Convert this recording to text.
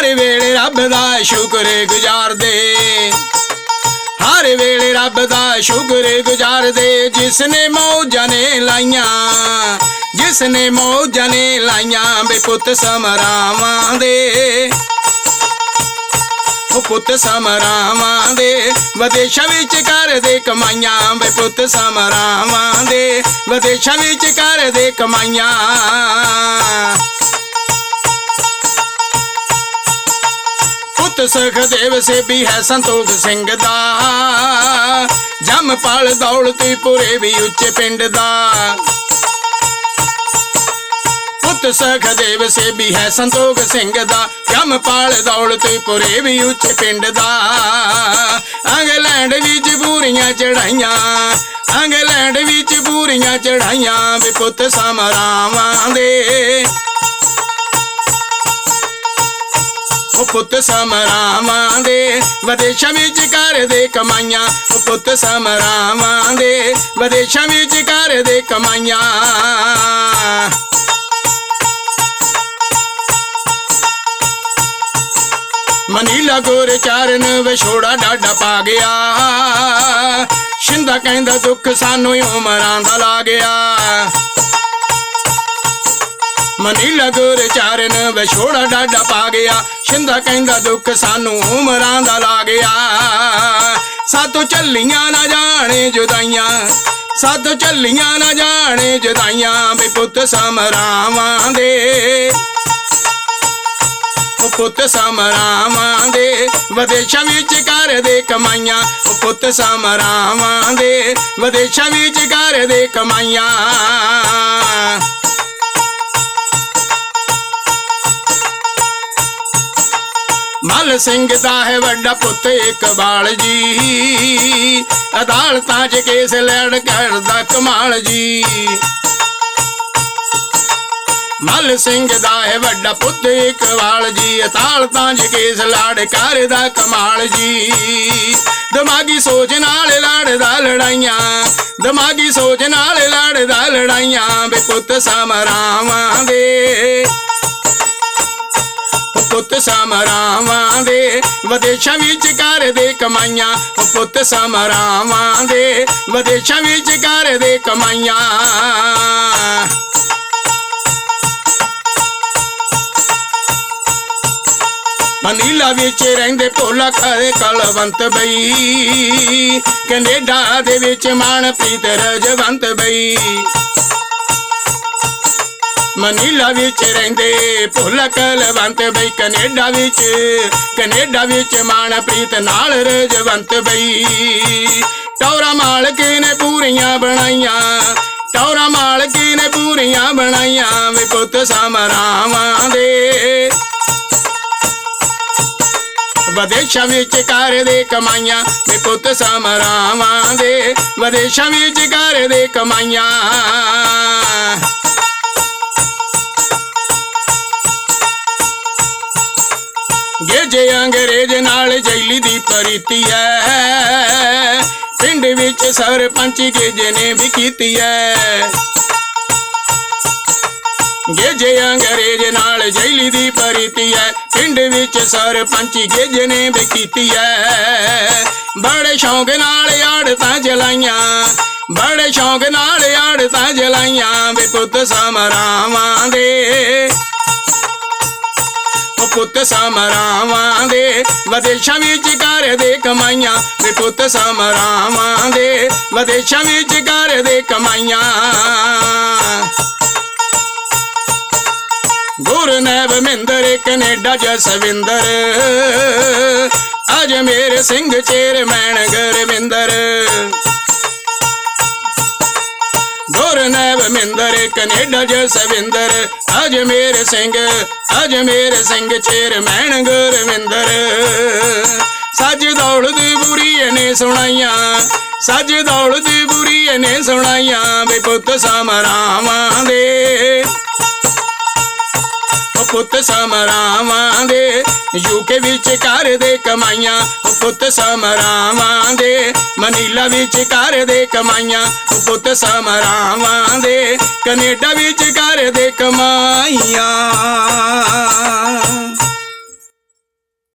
ਹਰ ਵੇਲੇ ਰੱਬ ਦਾ ਸ਼ੁਕਰ ਗੁਜ਼ਾਰਦੇ ਹਰ ਵੇਲੇ ਰੱਬ ਦਾ ਸ਼ੁਕਰ ਗੁਜ਼ਾਰਦੇ ਜਿਸ ਨੇ ਮੌਜਾਂ ਨੇ ਲਾਈਆਂ ਜਿਸ ਨੇ ਮੌਜਾਂ ਨੇ ਲਾਈਆਂ ਬੇ ਪੁੱਤ ਸਮਰਾਵਾਂ ਦੇ। ਉਹ ਪੁੱਤ ਸਮਰਾਵਾਂ ਦੇ, ਵਿਦੇਸ਼ਾਂ ਵਿੱਚ ਕਰਦੇ ਕਮਾਈਆਂ ਬੇ ਪੁੱਤ ਸਮਰਾਵਾਂ ਦੇ। ਵਿਦੇਸ਼ਾਂ ਵਿੱਚ ਕਰਦੇ ਕਮਾਈਆਂ। ਪੁੱਤ ਸਖਦੇਵ ਸੇਬੀ ਹੈ ਸੰਤੋਖ ਸਿੰਘ ਦਾ। ਜੰਮਪਲ ਦੌਲਤੀ ਪੁਰੇ ਵੀ ਉੱਚੇ ਪਿੰਡ ਦਾ। ਪੁੱਤ ਸਖਦੇਵ ਸੇਬੀ ਹੈ ਸੰਤੋਖ ਸਿੰਘ ਦਾ। ਜਮ ਪਾਲ ਦੌਲਤੀ ਪੁਰੇ ਵੀ ਉੱਚੇ ਪਿੰਡ ਦਾ। ਅੰਗਲੈਂਡ ਵਿੱਚ ਬੂਰੀਆਂ ਚੜਾਈਆਂ ਅੰਗਲੈਂਡ ਵਿੱਚ ਬੂਰੀਆਂ ਚੜਾਈਆਂ ਵੇ ਪੁੱਤ ਸਮਰਾਵਾਂ ਦੇ। ਪੁੱਤ ਸਮਰਾਵਾਂ ਦੇ। ਵਿਦੇਸ਼ਾਂ ਵਿੱਚ ਕਰਦੇ ਕਮਾਈਆਂ, ਉਹ ਪੁੱਤ ਸਮਰਾਵਾਂ ਦੇ। ਵਿਦੇਸ਼ਾਂ ਵਿੱਚ ਕਰਦੇ ਕਮਾਈਆਂ। ਮਨੀਲਾ ਗੋਰੇ ਚਾਰਨ ਵਿਛੋੜਾ ਡਾਡਾ ਪਾ ਗਿਆ। ਸ਼ਿੰਦਾ ਕਹਿੰਦਾ ਦੁੱਖ ਸਾਨੂੰ ਉਮਰਾਂ ਦਾ ਲਾ ਗਿਆ। ਮਨੀਲਾ ਗੁਰ ਚਾਰਨ ਵਿਛੋੜਾ ਡਾਡਾ ਪਾ ਗਿਆ। ਸ਼ਿੰਦਾ ਕਹਿੰਦਾ ਦੁੱਖ ਸਾਨੂੰ ਉਮਰਾਂ ਦਾ ਲਾ ਗਿਆ। ਸਾਤੋਂ ਚੱਲੀਆਂ ਨਾ ਜਾਣੇ ਜੁਦਾਈਆਂ, ਸਾਤੋਂ ਚੱਲੀਆਂ ਨਾ ਜਾਣੇ ਜੁਦਾਈਆਂ ਬੇ ਪੁੱਤ ਸਮਰਾਵਾਂ ਦੇ ਉਹ ਪੁੱਤ ਸਮਰਾਵਾਂ ਦੇ ਵਿਦੇਸ਼ਾਂ ਵਿੱਚ ਕਰਦੇ ਕਮਾਈਆਂ, ਉਹ ਪੁੱਤ ਸਮਰਾਵਾਂ ਦੇ ਵਿਦੇਸ਼ਾਂ ਵਿੱਚ ਕਰਦੇ ਕਮਾਈਆਂ। ਮਲ ਸਿੰਘ ਦਾ ਹੈ ਵੱਡਾ ਪੁੱਤ ਇਕਬਾਲ ਜੀ। ਅਦਾਲਤਾਂ 'ਚ ਕੇਸ ਲੜ ਕਰਦਾ ਕਮਾਲ ਜੀ। ਮਲ ਸਿੰਘ ਦਾ ਹੈ ਵੱਡਾ ਪੁੱਤ ਇਕਬਾਲ ਜੀ। ਅਦਾਲਤਾਂ 'ਚ ਕੇਸ ਲੜ ਕਰਦਾ ਕਮਾਲ ਜੀ। ਦਿਮਾਗੀ ਸੋਚ ਨਾਲ ਲੜਦਾ ਲੜਾਈਆਂ। ਦਿਮਾਗੀ ਸੋਚ ਨਾਲ ਲੜਦਾ ਲੜਾਈਆਂ। ਬੇ ਪੁੱਤ ਸਮਰਾਵਾਂ ਦੇ। ਪੁੱਤ ਸਮਰਾਵਾਂ ਦੇ। ਵਿਦੇਸ਼ਾਂ ਵਿੱਚ ਕਰਦੇ ਕਮਾਈਆਂ, ਉਹ ਪੁੱਤ ਸਮਰਾਵਾਂ ਦੇ। ਵਿਦੇਸ਼ਾਂ ਵਿੱਚ ਕਰਦੇ ਕਮਾਈਆਂ। ਮਨੀਲਾ ਵਿੱਚ ਰਹਿੰਦੇ ਭੋਲਾ ਖਾਏ ਕਲਵੰਤ ਬਈ। ਕੈਨੇਡਾ ਦੇ ਵਿੱਚ ਮਨਪ੍ਰੀਤ ਰਜਵੰਤ ਬਈ। ਮਨੀਲਾ ਵਿੱਚ ਰਹਿੰਦੇ, ਭੁੱਲ ਕਲਵੰਤ ਬਈ ਕੈਨੇਡਾ ਵਿੱਚ। ਕੈਨੇਡਾ ਵਿੱਚ ਮਾਨਪ੍ਰੀਤ ਨਾਲ ਰਜਵੰਤ ਬਈ। ਟੌਰਾ ਮਾਲਕ ਨੇ ਪੂਰੀਆਂ ਬਣਾਈਆਂ, ਟੌਰਾ ਮਾਲਕ ਨੇ ਪੂਰੀਆਂ ਬਣਾਈਆਂ ਵੇ ਪੁੱਤ ਸਮਰਾਵਾਂ ਦੇ। ਵਿਦੇਸ਼ਾਂ ਵਿੱਚ ਕਰਦੇ ਕਮਾਈਆਂ ਵੇ ਪੁੱਤ ਸਮਰਾਵਾਂ ਦੇ। ਵਿਦੇਸ਼ਾਂ ਵਿੱਚ ਕਰਦੇ ਕਮਾਈਆਂ ਅੰਗਰੇਜ਼ ਨਾਲ ਜੈਲੀ ਦੀ ਪ੍ਰੀਤੀ ਐ। ਪਿੰਡ ਵਿੱਚ ਸਰਪੰਚ ਗੇਜੇ ਨੇ ਵੀ ਕੀਤੀ ਐ। ਗੇਜੇ ਅੰਗਰੇਜ਼ ਨਾਲ ਜੈਲੀ ਦੀ ਪ੍ਰੀਤੀ ਐ। ਪਿੰਡ ਵਿੱਚ ਸਰਪੰਚ ਗੇਜੇ ਨੇ ਵੀ ਕੀਤੀ ਐ। ਬੜੇ ਸ਼ੌਂਕ ਨਾਲ ਆੜਤਾਂ ਜਲਾਈਆਂ। ਬੜੇ ਸ਼ੌਂਕ ਨਾਲ ਆੜਤਾਂ ਜਲਾਈਆਂ ਵੇ ਪੁੱਤ ਸਮਰਾਵਾਂ ਦੇ ਪੁੱਤ ਸਮਰਾਵਾਂ ਦੇ ਵਿਦੇਸ਼ਾਂ ਵਿੱਚ ਕਰਦੇ ਕਮਾਈਆਂ ਵੇ ਪੁੱਤ ਸਮਰਾਵਾਂ ਦੇ ਵਿਦੇਸ਼ਾਂ ਵਿੱਚ ਕਰਦੇ ਕਮਾਈਆਂ। Gurnaib Minder Canada Jaswinder. Ajmer Singh, chairman Gurvinder Gurnaib Minder Canada Jaswinder Ajmer Singh Ajmer Singh chairman Gurvinder. ਸੱਜ ਦੌਲਦੀ ਬੁਰੀ ਨੇ ਸੁਣਾਈਆਂ, ਸੱਜ ਦੌਲਦੀ ਬੁਰੀ ਨੇ ਸੁਣਾਈਆਂ ਵੇ ਪੁੱਤ ਸਮਰਾਵਾਂ ਦੇ। ਪੁੱਤ ਸਮਰਾਵਾਂ ਦੇ ਯੂਕੇ ਵਿੱਚ ਘਰ ਦੇ ਕਮਾਈਆਂ ਉਹ ਪੁੱਤ ਸਮਰਾਵਾਂ ਦੇ ਮਨੀਲਾ ਵਿੱਚ ਘਰ ਦੇ ਕਮਾਈਆਂ ਉਹ ਪੁੱਤ ਸਮਰਾਵਾਂ ਦੇ ਕੈਨੇਡਾ ਵਿੱਚ ਘਰ ਦੇ ਕਮਾਈਆਂ।